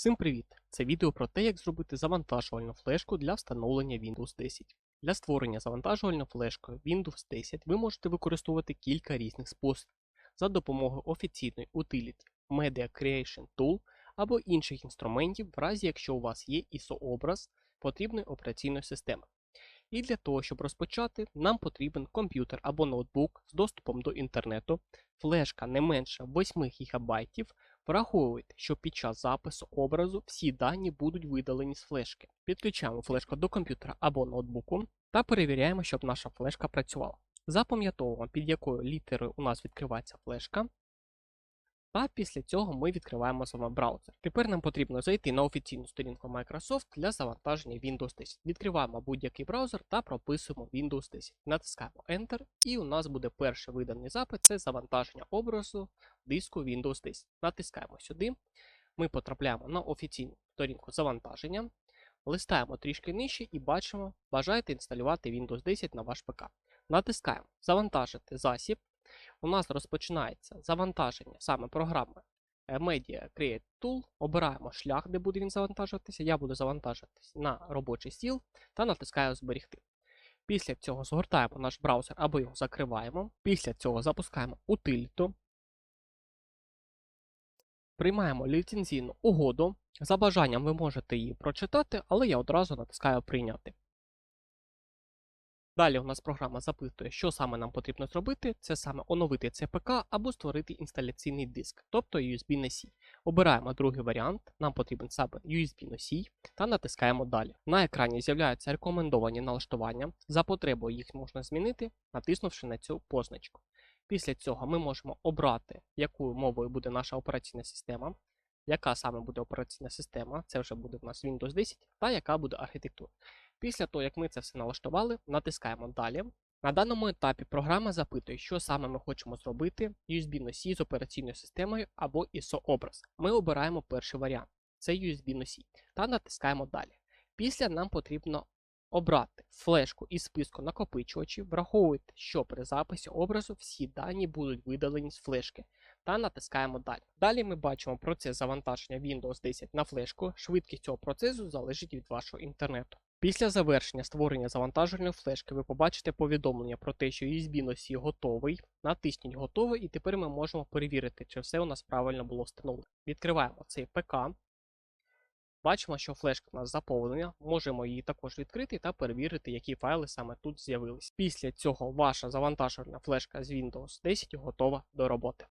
Всім привіт! Це відео про те, як зробити завантажувальну флешку для встановлення Windows 10. Для створення завантажувальної флешки Windows 10 ви можете використовувати кілька різних способів за допомогою офіційної утиліти Media Creation Tool або інших інструментів, в разі якщо у вас є ISO-образ потрібної операційної системи. І для того, щоб розпочати, нам потрібен комп'ютер або ноутбук з доступом до інтернету, флешка не менше 8 ГБ. Враховуйте, що під час запису образу всі дані будуть видалені з флешки. Підключаємо флешку до комп'ютера або ноутбуку та перевіряємо, щоб наша флешка працювала. Запам'ятовуємо, під якою літерою у нас відкривається флешка. Та після цього ми відкриваємо з вами браузер. Тепер нам потрібно зайти на офіційну сторінку Microsoft для завантаження Windows 10. Відкриваємо будь-який браузер та прописуємо Windows 10. Натискаємо Enter, і у нас буде перший виданий запит це завантаження образу диску Windows 10. Натискаємо сюди. Ми потрапляємо на офіційну сторінку завантаження, листаємо трішки нижче і бачимо, бажаєте інсталювати Windows 10 на ваш ПК. Натискаємо Завантажити засіб. У нас розпочинається завантаження саме програми Media Create Tool. Обираємо шлях, де буде він завантажуватися. Я буду завантажуватися на робочий стіл та натискаю Зберегти. Після цього згортаємо наш браузер або його закриваємо. Після цього запускаємо утиліту. Приймаємо ліцензійну угоду. За бажанням ви можете її прочитати, але я одразу натискаю Прийняти. Далі у нас програма запитує, що саме нам потрібно зробити. Це саме оновити ЦПК або створити інсталяційний диск, тобто USB носій. Обираємо другий варіант, нам потрібен саме USB носій та натискаємо далі. На екрані з'являються рекомендовані налаштування. За потребою їх можна змінити, натиснувши на цю позначку. Після цього ми можемо обрати, якою мовою буде наша операційна система, яка саме буде операційна система, це вже буде в нас Windows 10, та яка буде архітектура. Після того, як ми це все налаштували, натискаємо далі. На даному етапі програма запитує, що саме ми хочемо зробити USB-носій з операційною системою або ISO-образ. Ми обираємо перший варіант це USB-носій, та натискаємо далі. Після нам потрібно обрати флешку із списку накопичувачів, враховуйте, що при записі образу всі дані будуть видалені з флешки, та натискаємо далі. Далі ми бачимо процес завантаження Windows 10 на флешку. Швидкість цього процесу залежить від вашого інтернету. Після завершення створення завантажувальної флешки ви побачите повідомлення про те, що USB носій готовий. Натисніть готовий, і тепер ми можемо перевірити, чи все у нас правильно було встановлено. Відкриваємо цей ПК. Бачимо, що флешка у нас заповнена, можемо її також відкрити та перевірити, які файли саме тут з'явились. Після цього ваша завантажувальна флешка з Windows 10 готова до роботи.